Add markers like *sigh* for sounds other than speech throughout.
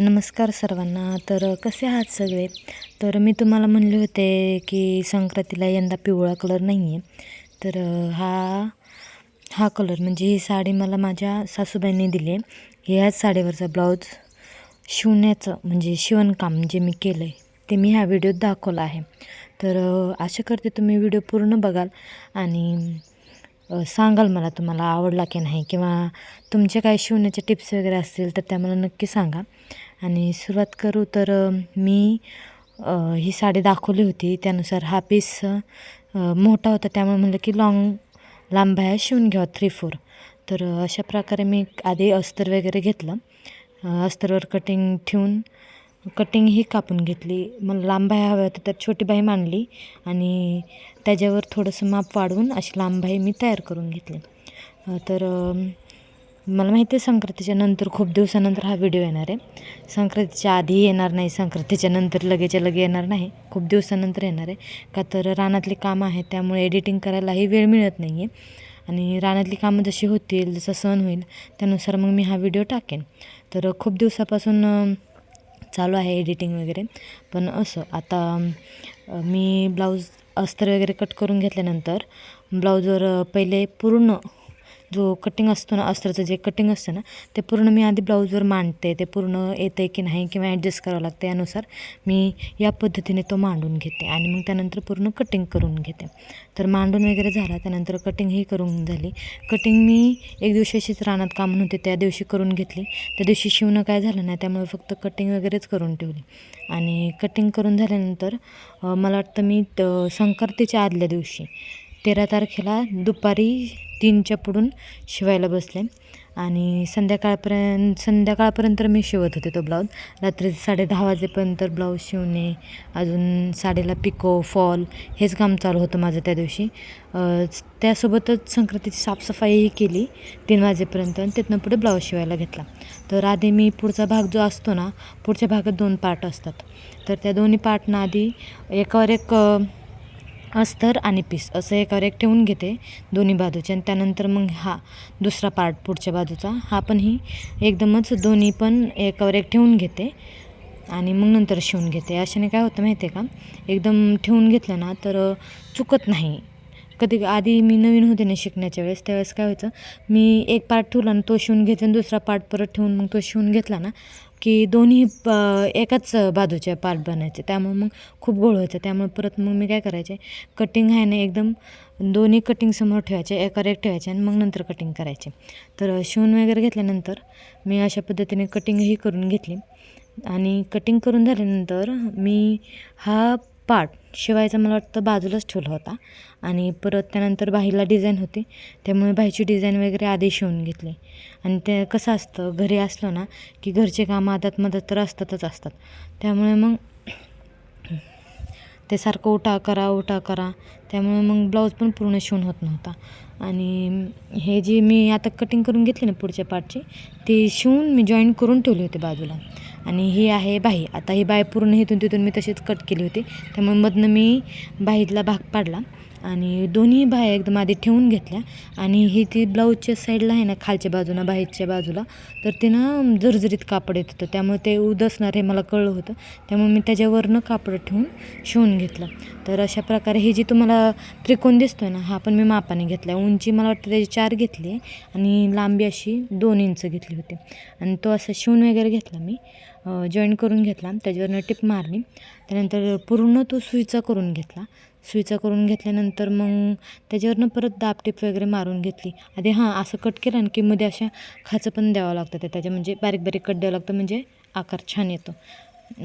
नमस्कार सर्वांना. तर कसे आहात सगळे? तर मी तुम्हाला म्हणले होते की संक्रांतीला यंदा पिवळा कलर नाही आहे तर हा हा कलर म्हणजे ही साडी मला माझ्या सासूबाईंनी दिली आहे ह्याच साडीवरचा ब्लाऊज शिवण्याचं म्हणजे शिवणकाम जे मी केलं आहे ते मी ह्या व्हिडिओत दाखवलं आहे. तर आशा करते तुम्ही व्हिडिओ पूर्ण बघाल आणि सांगाल मला तुम्हाला आवडला की नाही किंवा तुमचे काही शिवण्याचे टिप्स वगैरे असतील तर त्या मला नक्की सांगा. आणि सुरुवात करू तर मी ही साडी दाखवली होती. त्यानुसार हा पीस मोठा होता. त्यामुळे म्हणलं की लॉंग लांब बाह्या शिवून घ्यावा थ्री फोर तर अशा प्रकारे मी आधी अस्तर वगैरे घेतलं. अस्तरवर कटिंग ठेवून कटिंग ही कापून घेतली. मला लांब बाह्या हव्या होत्या तर छोटी बाही मांडली आणि त्याच्यावर थोडंसं माप वाढवून अशी लांब बाही मी तयार करून घेतली. तर मला माहिती आहे संक्रांतीच्या नंतर खूप दिवसानंतर हा व्हिडिओ येणार आहे. संक्रांतीच्या आधी येणार नाही संक्रांतीच्या नंतर लगेच्या लगे येणार नाही. खूप दिवसानंतर येणार आहे. का तर रानातले कामं आहेत त्यामुळे एडिटिंग करायलाही वेळ मिळत नाही आहे आणि रानातली कामं जशी होतील जसं सण होईल त्यानुसार मग मी हा व्हिडिओ टाकेन. तर खूप दिवसापासून चालू आहे एडिटिंग वगैरे. पण असं आता मी ब्लाऊज अस्तर वगैरे कट करून घेतल्यानंतर ब्लाऊजवर पहिले पूर्ण जो कटिंग असतो ना अस्त्राचं जे कटिंग असतं ना ते पूर्ण मी आधी ब्लाऊजवर मांडते. ते पूर्ण येतं आहे की नाही किंवा ॲडजस्ट करावं लागतं यानुसार मी या पद्धतीने तो मांडून घेते आणि मग त्यानंतर पूर्ण कटिंग करून घेते. तर मांडून वगैरे झाला त्यानंतर कटिंगही करून झाली. कटिंग मी एक दिवशी अशीच रानात काम होते त्या दिवशी करून घेतली. त्या दिवशी शिवणं काय झालं नाही त्यामुळे फक्त कटिंग वगैरेच करून ठेवली. आणि कटिंग करून झाल्यानंतर मला वाटतं मी त संक्रांतीच्या आदल्या दिवशी तेरा तारखेला दुपारी तीनच्या पुढून शिवायला बसले. आणि संध्याकाळपर्यंत संध्याकाळपर्यंत मी शिवत होते तो ब्लाऊज. रात्री साडे दहा वाजेपर्यंत ब्लाऊज शिवणे अजून साडेला पिको फॉल हेच काम चालू होतं माझं त्या दिवशी. त्यासोबतच संक्रांतीची साफसफाईही केली तीन वाजेपर्यंत आणि तिथनं पुढे ब्लाऊज शिवायला घेतला. तर आधी मी पुढचा भाग जो असतो ना पुढच्या भागात दोन पार्ट असतात. तर त्या दोन्ही पार्टनं आधी एकावर एक अस्तर आणि पीस असं एकावर एक ठेवून घेते दोन्ही बाजूचे. आणि त्यानंतर मग हा दुसरा पार्ट पुढच्या बाजूचा. हा पण ही एकदमच दोन्ही पण एकावर एक ठेवून घेते आणि मग नंतर शिवून घेते. अशाने काय होतं माहिती आहे का? एकदम ठेवून घेतलं ना तर चुकत नाही. कधी आधी मी नवीन होते ना शिकण्याच्या वेळेस त्यावेळेस काय व्हायचं? मी एक पार्ट ठेवला आणि तो शिवून घेते आणि दुसरा पार्ट परत ठेवून मग तो शिवून घेतला ना की दोन्ही प एकाच बाजूच्या पार्ट बनायचे. त्यामुळे मग खूप गोळ व्हायचं. त्यामुळे परत मग मी काय करायचे? कटिंग आहे ना एकदम दोन्ही कटिंग समोर ठेवायचे एकावर एक ठेवायचे आणि मग नंतर कटिंग करायचे. तर शिवून वगैरे घेतल्यानंतर मी अशा पद्धतीने कटिंगही करून घेतली. आणि कटिंग करून झाल्यानंतर मी हा पार्ट शिवायचा मला वाटतं बाजूलाच ठेवला होता. आणि परत त्यानंतर बाहीला डिझाईन होती. त्यामुळे बाहीची डिझाईन वगैरे आधी शिवून घेतली. आणि ते कसं असतं घरी असलं ना की घरचे कामं आतात मदत तर असतातच असतात. त्यामुळे मग ते सारखं उठा करा उठा करा. त्यामुळे मग ब्लाऊज पण पूर्ण शिवून होत नव्हता. आणि हे जी मी आता कटिंग करून घेतली ना पुढच्या पार्टची ती शिवून मी जॉईन करून ठेवली होती बाजूला. आणि ही आहे बाही. आता ही बाय पूर्ण इथून तिथून मी तशीच कट केली होती. त्यामुळे मधनं मी बाहीतला भाग पाडला. आणि दोन्ही बाह्या एकदम आधी ठेवून घेतल्या. आणि ही ती ब्लाऊजच्या साईडला आहे ना खालच्या बाजूला बाहेरच्या बाजूला तर ते ना जर्जरीत कापड येत होतं. त्यामुळे ते उदसणार हे मला कळलं होतं. त्यामुळे मी त्याच्यावरनं कापड ठेवून शिवून घेतलं. तर अशा प्रकारे ही जी तुम्हाला त्रिकोण दिसतो आहे ना हा पण मी मापाने घेतला आहे उंची मला वाटतं त्याची चार घेतली आहे आणि लांबी अशी दोन इंच घेतली होती. आणि तो असा शिवून वगैरे घेतला मी. जॉईन करून घेतला. त्याच्यावरनं टिप मारली. त्यानंतर पूर्ण तो सुईचा करून घेतला. सुईचा करून घेतल्यानंतर मग त्याच्यावरनं परत दाब टिप वगैरे मारून घेतली. आधी हां असं कट केलं ना की मध्ये अशा खाचं पण द्यावं लागतं ते. त्याच्या म्हणजे बारीक बारीक कट द्यावं लागतं म्हणजे आकार छान येतो.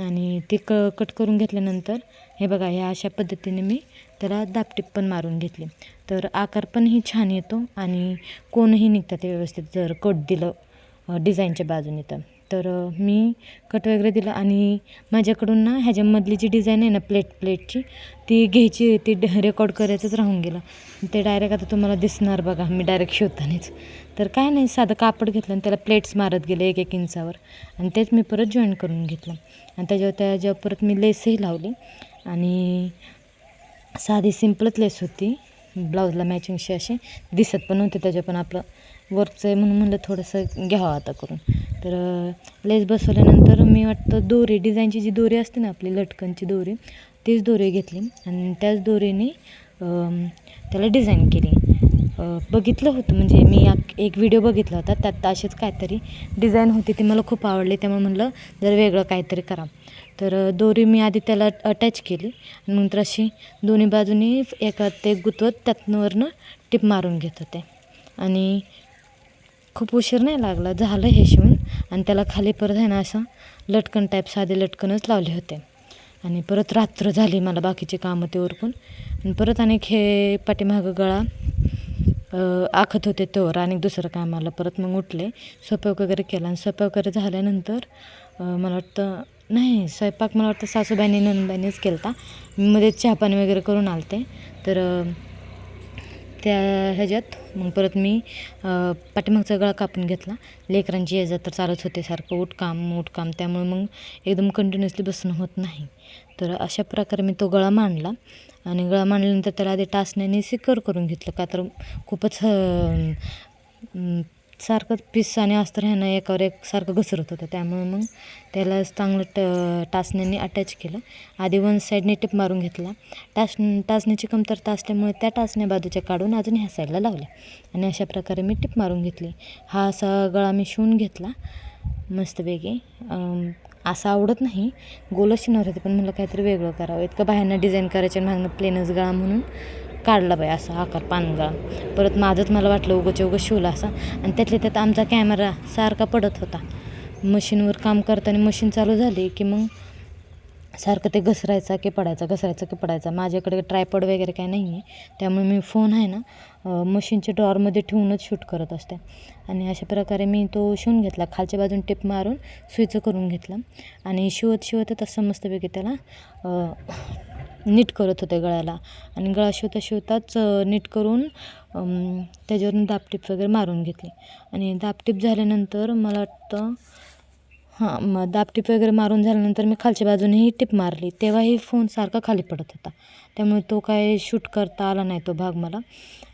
आणि ते क कट करून घेतल्यानंतर हे बघा ह्या अशा पद्धतीने मी त्याला दापटीप पण मारून घेतली. तर आकार पणही छान येतो आणि कोणही निघतात ते व्यवस्थित जर कट दिलं डिझाईनच्या बाजूने तर. तर मी कट वगैरे दिलं आणि माझ्याकडून ना ह्याच्यामधली जी डिझाईन आहे ना प्लेट प्लेटची ती घ्यायची ती रेकॉर्ड करायचंच राहून गेलं. ते डायरेक्ट आता तुम्हाला दिसणार बघा मी डायरेक्ट शिवतानाच तर काय नाही साधं कापड घेतलं आणि त्याला प्लेट्स मारत गेले एक एक इंचावर. आणि तेच मी परत जॉईन करून घेतलं. आणि त्याच्यावर त्याच्यावर परत मी लेसही लावली. आणि साधी सिम्पलच लेस होती. ब्लाऊजला मॅचिंगशी असे दिसत पण होते त्याच्या पण आपलं वर्कचं आहे म्हणून म्हणलं थोडंसं घ्यावं आता करून. तर लेस बसवल्यानंतर मी वाटतं दोरी डिझाईनची जी दोरी असते ना आपली लटकनची दोरी तीच दोरी घेतली. आणि त्याच दोरीने त्याला डिझाईन केली. बघितलं होतं म्हणजे मी एक व्हिडिओ बघितला होता त्यात असेच काहीतरी डिझाईन होती ती मला खूप आवडली त्यामुळे म्हणलं जर वेगळं काहीतरी करा. तर दोरी मी आधी त्याला अटॅच केली. आणि नंतर अशी दोन्ही बाजूनी एका ते गुतवत त्यातनवरनं टिप मारून घेत होते. आणि खूप उशीर नाही लागला. झालं हे शिवून. आणि त्याला खाली परत आहे ना असं लटकन टाईप साधे लटकनच लावले होते. आणि परत रात्र झाली मला बाकीचे कामं ते उरकून. आणि परत अनेक हे पाठीमागं गळा आखत होते तोवर. आणि दुसरं कामाला परत मग उठले. स्वयंपाक वगैरे केला. आणि स्वयंपाक वगैरे झाल्यानंतर मला वाटतं नाही स्वयंपाक मला वाटतं सासूबाईंनी नंदबाईंनीच केला होता मध्ये चहापाणी वगैरे करून आलते. तर त्या ह्याच्यात. मग परत मी पाठीमागचा गळा कापून घेतला. लेकरांची ये तर चालूच होते सारखं उठकाम उठकाम त्यामुळे मग एकदम कंटिन्युअसली बसणं होत नाही. तर अशा प्रकारे मी तो गळा मांडला. आणि गळा मांडल्यानंतर त्याला आधी टाचण्याने सिकर करून घेतलं. का तर खूपच सारखं पिस आणि अस्तर ह्यानं एकावर एक सारखं घसरत होतं. त्यामुळे मग त्याला चांगलं ट टाचण्याने अटॅच केलं. आधी वन साईडने टिप मारून घेतला. टाच टाचण्याची कमतरता असल्यामुळे त्या टाचण्या बाजूच्या काढून अजून ह्या साईडला लावल्या. आणि अशा प्रकारे मी टिप मारून घेतली. हा असा गळा मी शिवून घेतला. मस्तपैकी. असं आवडत नाही. गोलच शिवणार होते पण मला काहीतरी वेगळं करावं. इतकं बाहेरनं डिझाईन करायच्या मागणं प्लेनच गळा म्हणून. काढला बाई असा आकार पानगळा परत माझंच मला वाटलं उगंच उगं शिवला असा. आणि त्यातल्या त्यात आमचा कॅमेरा सारखा पडत होता. मशीनवर काम करताना मशीन चालू झाली की मग सारखं ते घसरायचा की पडायचा घसरायचा की पडायचा. माझ्याकडे ट्रायपॉड वगैरे काय नाही आहे त्यामुळे मी फोन आहे ना मशीनच्या डॉरमध्ये ठेवूनच शूट करत असते. आणि अशा प्रकारे मी तो शिवून घेतला. खालच्या बाजून टिप मारून सुईचं करून घेतलं. आणि शिवत शिवत तसं मस्तपैकी त्याला नीट करत होते गळ्याला. आणि गळा शिवता शिवताच नीट करून त्याच्यावरून दापटीप वगैरे मारून घेतली. आणि दापटीप झाल्यानंतर मला वाटतं हां मग दापटीप वगैरे मारून झाल्यानंतर मी खालच्या बाजूनेही टिप मारली. तेव्हाही फोन सारखा खाली पडत होता. त्यामुळे तो काय शूट करता आला नाही तो भाग मला.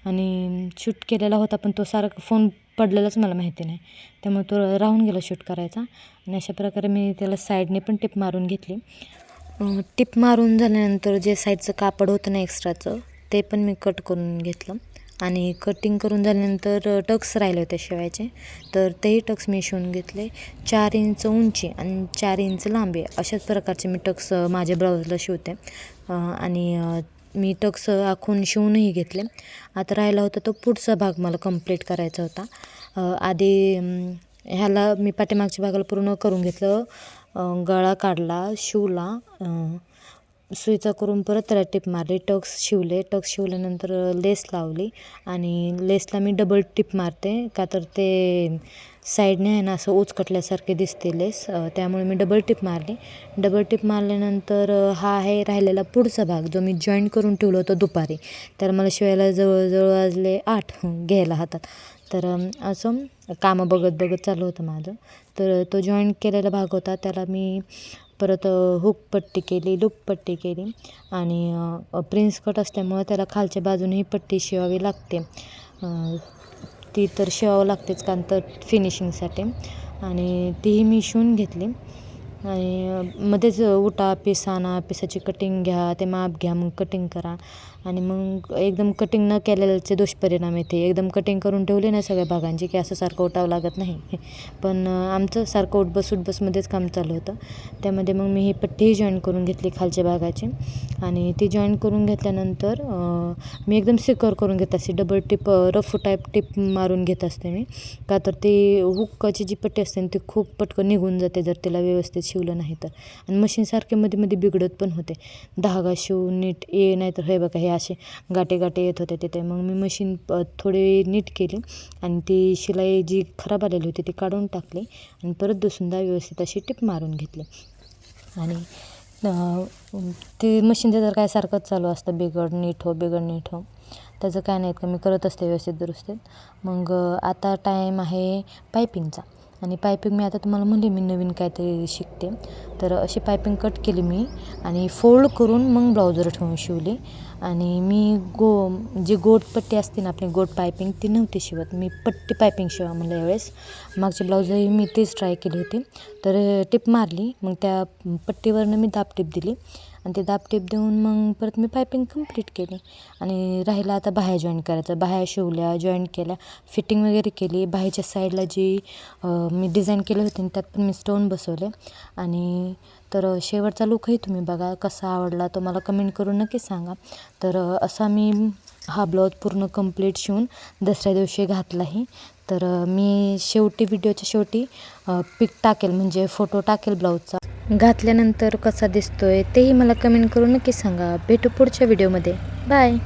आणि शूट केलेला होता पण तो सारखा फोन पडलेलाच मला माहिती नाही. त्यामुळे तो राहून गेला शूट करायचा. आणि अशा प्रकारे मी त्याला साईडने पण टिप मारून घेतली. टिप मारून झाल्यानंतर जे साईडचं कापड होतं ना एक्स्ट्राचं ते पण मी कट करून घेतलं. आणि कटिंग करून झाल्यानंतर टक्स राहिले होते शिवायचे. तर तेही टक्स मी शिवून घेतले. चार इंच उंची आणि चार इंच लांबी अशाच प्रकारचे मी टक्स माझ्या ब्लाऊजला शिवते. आणि मी टक्स आखून शिवूनही घेतले. आता राहिला होता तो पुढचा भाग मला कंप्लीट करायचा होता. आधी ह्याला मी पाठीमागच्या भागाला पूर्ण करून घेतलं. गळा काढला शिवला. सुईचा करून परत त्याला टिप मारली. टक्स शिवले. टक्स शिवल्यानंतर लेस लावली आणि लेसला मी डबल टिप मारते. का तर ते साईडने आहे ना असं उचकटल्यासारखे दिसते लेस. त्यामुळे मी डबल टिप मारली. डबल टिप मारल्यानंतर हा आहे राहिलेला पुढचा भाग जो मी जॉईंट करून ठेवला होतं दुपारी. तर मला शिवायला जवळजवळ वाजले आठ. घ्यायला हातात. तर असं कामं बघत बघत चालू होतं माझं. तर तो जॉईंट केलेला भाग होता त्याला मी परत हुक पट्टी केली लूप पट्टी केली आणि प्रिन्स कट असल्यामुळं त्याला खालच्या बाजूनेही पट्टी शिवावी लागते. ती तर शिवावं लागतेच कारण तर फिनिशिंगसाठी आणि तीही मी शिवून घेतली. आणि मध्येच उठा पिसाना पिसाची कटिंग घ्या ते माप घ्या मग कटिंग करा. आणि मग एकदम कटिंग न केलेल्याचे दुष्परिणाम येते. एकदम कटिंग करून ठेवले ना सगळ्या भागांची की असं सारखं उठावं लागत नाही. *laughs* पण आमचं सारखं उठबस उठबसमध्येच काम चालू होतं. त्यामध्ये मग मी ही पट्टीही जॉईन करून घेतली खालच्या भागाची. आणि ती जॉईन करून घेतल्यानंतर मी एकदम सिक्युअर करून घेत असते. Double tip rough type tip मारून घेत असते मी. का तर ती हुक्काची जी पट्टी असते ती खूप पटकन निघून जाते जर तिला व्यवस्थित शिवलं नाही तर. आणि मशीनसारखे मध्ये मध्ये बिघडत पण होते. धागा शिव नीट ये नाही तर हे बघा हे असे गाटे गाटे येत होते तिथे. मग मी मशीन थोडी नीट केली आणि ती शिलाई जी खराब आलेली होती ती काढून टाकली आणि परत दुसुंदा व्यवस्थित अशी टिप मारून घेतली. आणि ते मशीनचं जर काय सारखंच चालू असतं बिघड नीट हो बिघड नीट हो त्याचं काय नाही का मी करत असते व्यवस्थित दुरुस्तीत मग आता टाईम आहे पायपिंगचा आणि पायपिंग मी आता तुम्हाला म्हणले मी नवीन काहीतरी शिकते. तर अशी पायपिंग कट केली मी आणि फोल्ड करून मग ब्लाऊजवर ठेवून शिवली. आणि मी गो जी गोट पट्टी असते ना आपली गोट पायपिंग ती नव्हती शिवत. मी पट्टी पायपिंग शिवा म्हणलं यावेळेस. मागच्या ब्लाऊजही मी तेच ट्राय केली होती. तर टिप मारली. मग त्या पट्टीवरनं मी दाब टिप दिली. आणि ते दाबटेप देऊन मग परत मी पायपिंग कंप्लीट केली. आणि राहिला आता बाह्या जॉईन करायचं. बाह्या शिवल्या जॉईन केल्या. फिटिंग वगैरे केली. बाह्याच्या साईडला जी मी डिझाईन केली होती त्यात पण मी स्टोन बसवले. आणि तर शेवटचा लुकही तुम्ही बघा. कसा आवडला तो मला कमेंट करून नक्की सांगा. तर असा मी हा ब्लाऊज पूर्ण कंप्लीट शिवून दसऱ्या दिवशी घातलाही. तर मी शेवटी व्हिडिओच्या शेवटी पिक टाकेल. म्हणजे फोटो टाकेल ब्लाऊजचा घातल्यानंतर कसा दिसतोय तेही मला कमेंट करून नक्की सांगा. भेटू पुढच्या व्हिडिओमध्ये बाय